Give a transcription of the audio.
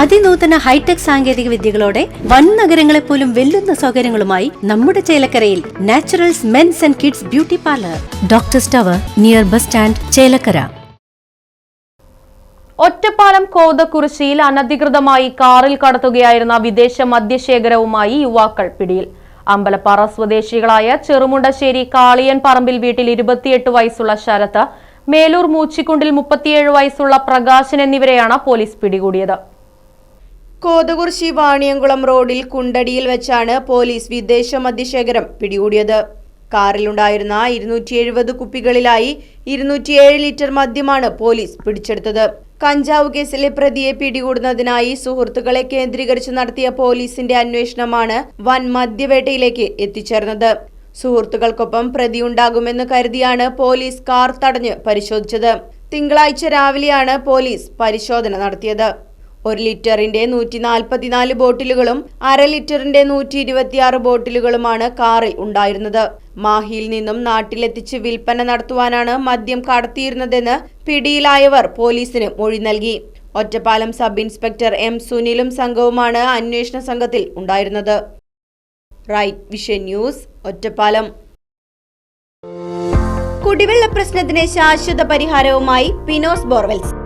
അതിനൂതന hi tech സാങ്കേതിക വിദ്യകളോടെ വൻ നഗരങ്ങളെ പോലും വെല്ലുന്ന സൗകര്യങ്ങളുമായി നമ്മുടെ ചേലക്കരയിൽ naturals men's and kids beauty parlour. Doctor സ്റ്റവർ near bus stand Chelakkara. Ottapalam കോതക്കുറിശ്ശിയിൽ അനധികൃതമായി കാറിൽ കടത്തുകയായിരുന്ന വിദേശ മദ്യശേഖരവുമായി യുവാക്കൾ പിടിയിൽ. അമ്പലപ്പാറ സ്വദേശികളായ ചെറുമുണ്ടശ്ശേരി കാളിയൻ പറമ്പിൽ വീട്ടിൽ ഇരുപത്തിയെട്ട് വയസ്സുള്ള ശരത്ത് മേലൂർ മൂച്ചിക്കുണ്ടിൽ മുപ്പത്തിയേഴ് വയസ്സുള്ള പ്രകാശൻ എന്നിവരെയാണ് പോലീസ് പിടികൂടിയത്. കോതകുർശി വാണിയംകുളം റോഡിൽ കുണ്ടടിയിൽ വെച്ചാണ് പോലീസ് വിദേശ മദ്യശേഖരം പിടികൂടിയത്. കാറിലുണ്ടായിരുന്ന ഇരുന്നൂറ്റി എഴുപത് കുപ്പികളിലായി ഇരുന്നൂറ്റിയേഴ് ലിറ്റർ മദ്യമാണ് പോലീസ് പിടിച്ചെടുത്തത്. കഞ്ചാവ് കേസിലെ പ്രതിയെ പിടികൂടുന്നതിനായി സുഹൃത്തുക്കളെ കേന്ദ്രീകരിച്ച് നടത്തിയ പോലീസിന്റെ അന്വേഷണമാണ് വൻ മദ്യവേട്ടയിലേക്ക് എത്തിച്ചേർന്നത്. സുഹൃത്തുക്കൾക്കൊപ്പം പ്രതിയുണ്ടാകുമെന്ന് കരുതിയാണ് പോലീസ് കാർ തടഞ്ഞ് പരിശോധിച്ചത്. തിങ്കളാഴ്ച രാവിലെയാണ് പോലീസ് പരിശോധന നടത്തിയത്. ഒരു ലിറ്ററിന്റെ നൂറ്റി നാൽപ്പത്തിനാല് ബോട്ടിലുകളും അര ലിറ്ററിന്റെ നൂറ്റി ഇരുപത്തിയാറ് ബോട്ടിലുകളുമാണ് കാറിൽ ഉണ്ടായിരുന്നത്. മാഹിയിൽ നിന്നും നാട്ടിലെത്തിച്ച് വിൽപ്പന നടത്തുവാനാണ് മദ്യം കടത്തിയിരുന്നതെന്ന് പിടിയിലായവർ പോലീസിന് മൊഴി നൽകി. ഒറ്റപ്പാലം സബ് ഇൻസ്പെക്ടർ എം സുനിലും സംഘവുമാണ് അന്വേഷണ സംഘത്തിൽ ഉണ്ടായിരുന്നത്. Right vision news Ottapalam. കുടിവെള്ള പ്രശ്നത്തിന് ശാശ്വത പരിഹാരവുമായി പിനോസ് ബോർവെൽസ്.